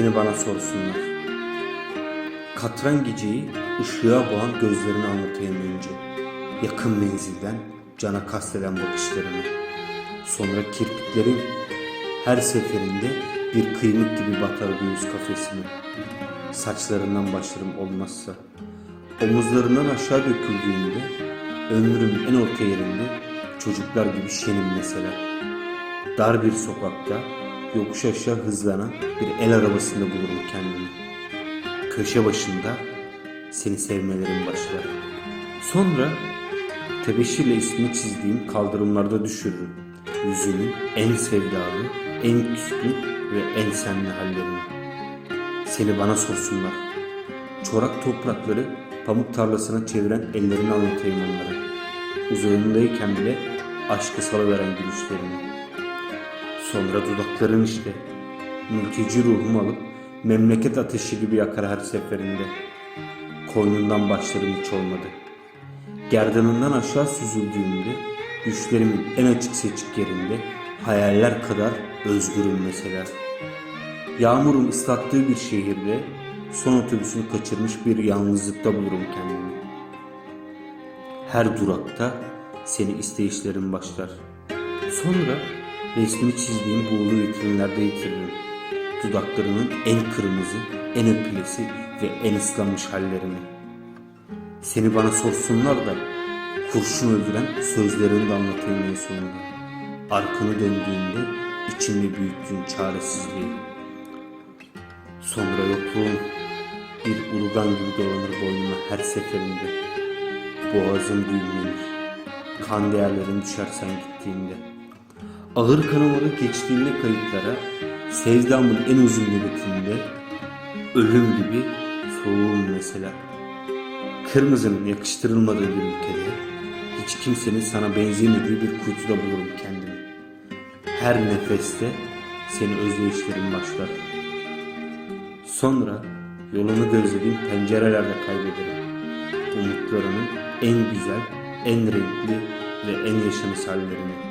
Seni bana sorsunlar. Katran geceyi ışığa boğan gözlerini anlatayım önce. Yakın menzilden cana kasteden bakışlarını. Sonra kirpiklerin her seferinde bir kıymık gibi batar göğüs kafesimi. Saçlarından başlarım olmazsa. Omuzlarından aşağı döküldüğünde ömrüm en orta yerinde çocuklar gibi şenim mesela. Dar bir sokakta yokuş aşağı hızlanan bir el arabasında bulurum kendimi. Köşe başında seni sevmelerim başlar. Sonra tebeşirle ismini çizdiğim kaldırımlarda düşürürüm. Yüzünün en sevdalı, en küskün ve en senli hallerini. Seni bana sorsunlar. Çorak toprakları pamuk tarlasına çeviren ellerini anlatayım onlara. Uzağındayken bile aşkı salıveren gülüşlerini. Sonra dudakların işte. Mülteci ruhumu alıp memleket ateşi gibi yakar her seferinde. Koynundan başlarım hiç olmadı. Gerdanından aşağı süzüldüğümde düşlerimin en açık seçik yerinde hayaller kadar özgürüm mesela. Yağmurun ıslattığı bir şehirde son otobüsünü kaçırmış bir yalnızlıkta bulurum kendimi. Her durakta seni isteyişlerim başlar. Sonra resmini çizdiğim buğulu vitrinlerde yitiririm. Dudaklarının en kırmızı, en öpülesi ve en ıslanmış hallerini. Seni bana sorsunlar da kurşun öldüren sözlerini de anlatayım en sonunda. Arkanı döndüğünde içimde büyüttüğün çaresizliği. Sonra yokluğun bir urgan gibi dolanır boynuma her seferinde. Boğazım düğümlenir. Kan değerlerin düşer sen gittiğinde. Ağır kanamalı geçtiğinde kayıtlara, sevdamın en uzun nöbetinde, ölüm gibi soğuğum mesela. Kırmızının yakıştırılmadığı bir ülkede, hiç kimsenin sana benzemediği bir kuytuda bulurum kendimi. Her nefeste seni özleyişlerim başlar. Sonra yolunu gözlediğim pencerelerde kaybederim. Umutlarımın en güzel, en renkli ve en yaşanış hallerini.